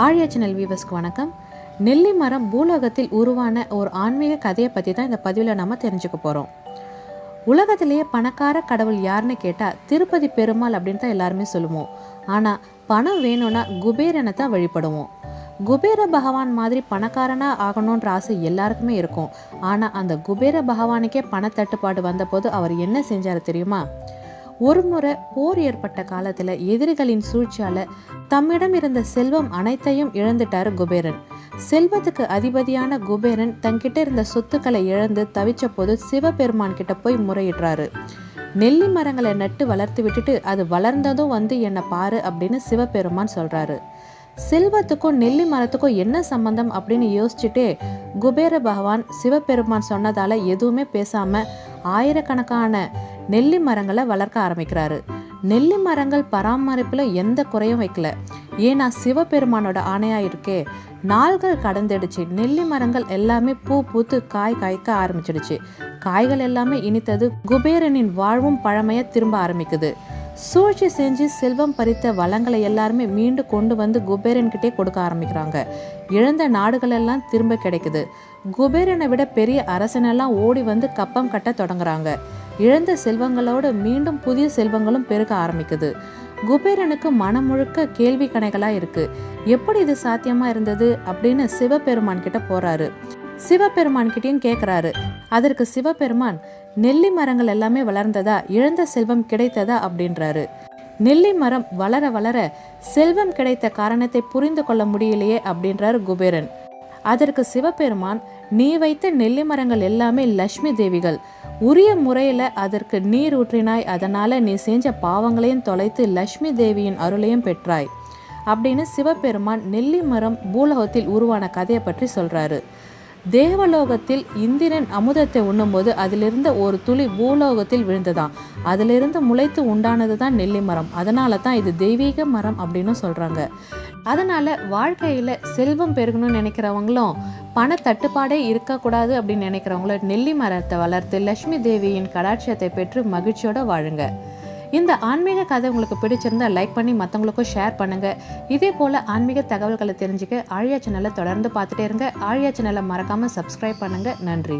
ஆழியா சேனல் வியூவர்ஸ்க்கு வணக்கம். நெல்லி மரம் பூலோகத்தில் உருவான ஒரு ஆன்மீக கதையை பற்றி தான் இந்த பதிவில் நம்ம தெரிஞ்சுக்க போகிறோம் உலகத்திலேயே பணக்கார கடவுள் யாருன்னு கேட்டால் திருப்பதி பெருமாள் அப்படின்னு தான் எல்லாருமே சொல்லுவோம். ஆனால் பணம் வேணும்னா குபேரனை தான் வழிபடுவோம். குபேர பகவான் மாதிரி பணக்காரனாக ஆகணுன்ற ஆசை எல்லாருக்குமே இருக்கும். ஆனால் அந்த குபேர பகவானுக்கே பணத்தட்டுப்பாடு வந்தபோது அவர் என்ன செஞ்சார் தெரியுமா? ஒரு முறை போர் ஏற்பட்ட காலத்தில் எதிரிகளின் சூழ்ச்சியால் தம்மிடம் இருந்த செல்வம் அனைத்தையும் இழந்துட்டார் குபேரன். செல்வத்துக்கு அதிபதியான குபேரன் தங்கிட்ட இருந்த சொத்துக்களை இழந்து தவிச்ச போது சிவபெருமான் கிட்ட போய் முறையிடுறாரு. நெல்லி மரங்களை நட்டு வளர்த்து விட்டுட்டு அது வளர்ந்ததும் வந்து என்னை பாரு அப்படின்னு சிவபெருமான் சொல்றாரு. செல்வத்துக்கும் நெல்லி மரத்துக்கும் என்ன சம்பந்தம் அப்படின்னு யோசிச்சுட்டே குபேர பகவான் சிவபெருமான் சொன்னதால எதுவுமே பேசாம ஆயிரக்கணக்கான நெல்லி மரங்களை வளர்க்க ஆரம்பிக்கிறாரு. நெல்லி மரங்கள் பராமரிப்பில் எந்த குறையும் வைக்கல. ஏன்னா சிவபெருமானோட ஆணையாக இருக்கே நாள்கள் கடந்துடுச்சு. நெல்லி மரங்கள் எல்லாமே பூ பூத்து காய் காய்க்க ஆரம்பிச்சிடுச்சு. காய்கள் எல்லாமே இனித்தது குபேரனின் வாழ்வும் பழமைய திரும்ப ஆரம்பிக்குது. சூழ்ச்சி செஞ்சு செல்வம் பறித்த வளங்களை எல்லாருமே மீண்டும் கொண்டு வந்து குபேரன்கிட்டே கொடுக்க ஆரம்பிக்கிறாங்க. இழந்த நாடுகள் எல்லாம் திரும்ப கிடைக்குது. குபேரனை விட பெரிய அரசனெல்லாம் ஓடி வந்து கப்பம் கட்ட தொடங்குறாங்க. இழந்த செல்வங்களோடு மீண்டும் புதிய செல்வங்களும் பெருக ஆரம்பிக்குது. குபேரனுக்கு மனம் முழுக்க கேள்வி கணைகளா இருக்கு. எப்படி இது சாத்தியமா இருந்தது அப்படின்னு சிவபெருமான் கிட்ட போறாரு. சிவபெருமான் கிட்டயும் கேட்குறாரு அதற்கு சிவபெருமான் நெல்லி மரங்கள் எல்லாமே வளர்ந்ததா? இழந்த செல்வம் கிடைத்ததா? அப்படின்றாரு. நெல்லி மரம் வளர வளர செல்வம் கிடைத்த காரணத்தை புரிந்து கொள்ள முடியலையே அப்படின்றாரு குபேரன். அதற்கு சிவபெருமான் நீ வைத்த நெல்லி மரங்கள் எல்லாமே லட்சுமி தேவிகள். உரிய முறையில் அதற்கு நீர் ஊற்றினாய். அதனால் நீ செஞ்ச பாவங்களையும் தொலைத்து லட்சுமி தேவியின் அருளையும் பெற்றாய். அப்படின்னு சிவபெருமான் நெல்லி மரம் பூலகத்தில் உருவான கதையை பற்றி சொல்கிறாரு தேவலோகத்தில் இந்திரன் அமுதத்தை உண்ணும்போது அதிலிருந்த ஒரு துளி பூலோகத்தில் விழுந்ததாம். அதிலிருந்து முளைத்து உண்டானது தான் நெல்லி மரம். அதனால தான் இது தெய்வீக மரம் அப்படின்னு சொல்கிறாங்க அதனால வாழ்க்கையில் செல்வம் பெருகணும்னு நினைக்கிறவங்களும் பண தட்டுப்பாடே இருக்கக்கூடாது அப்படின்னு நினைக்கிறவங்களும் நெல்லி மரத்தை வளர்த்து லட்சுமி தேவியின் கடாட்சியத்தை பெற்று மகிழ்ச்சியோடு வாழுங்க. இந்த ஆன்மீக கதை உங்களுக்கு பிடிச்சிருந்தா லைக் பண்ணி மற்றவங்களுக்கும் ஷேர் பண்ணுங்கள் இதே போல் ஆன்மீக தகவல்களை தெரிஞ்சுக்க ஆழியா சேனலை தொடர்ந்து பார்த்துட்டே இருங்க. ஆழியா சேனலை மறக்காமல் சப்ஸ்கிரைப் பண்ணுங்கள் நன்றி.